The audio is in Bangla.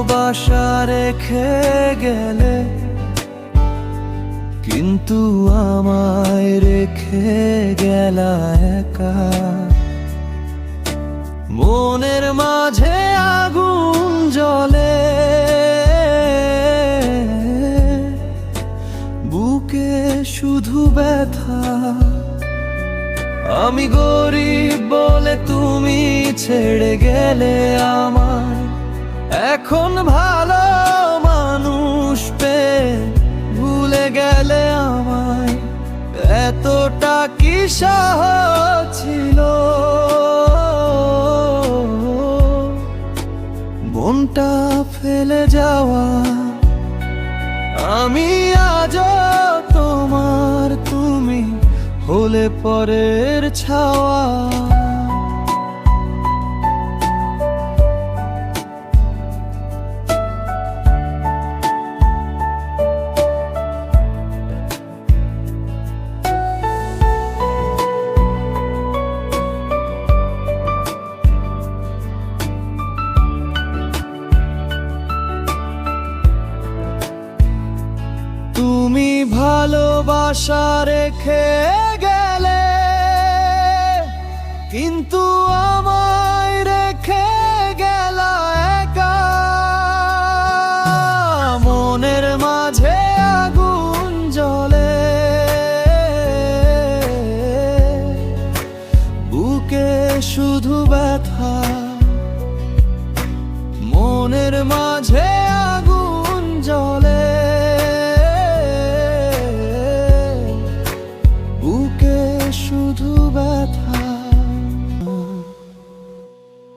ভালোবাসা রেখে গেলে, কিন্তু আমায় রেখে গেলা একা। মনের মাঝে আগুন জ্বলে, বুকে শুধু ব্যথা। আমি গরিব বলে তুমি ছেড়ে গেলে আমায় এখন ভালো মানুষ পেয়ে ভুলে গেলে আমায় এতটা কি সহজ ছিল? মনটা ফেলে যাওয়া, আমি আজ তোমার তুমি হলে পরের ছাওয়া। তুমি ভালোবাসা রেখে গেলে, কিন্তু আমায় রেখে গেল একা। মনের মাঝে আগুন জ্বলে, বুকে শুধু ব্যথা। মনের মাঝে ব্যথা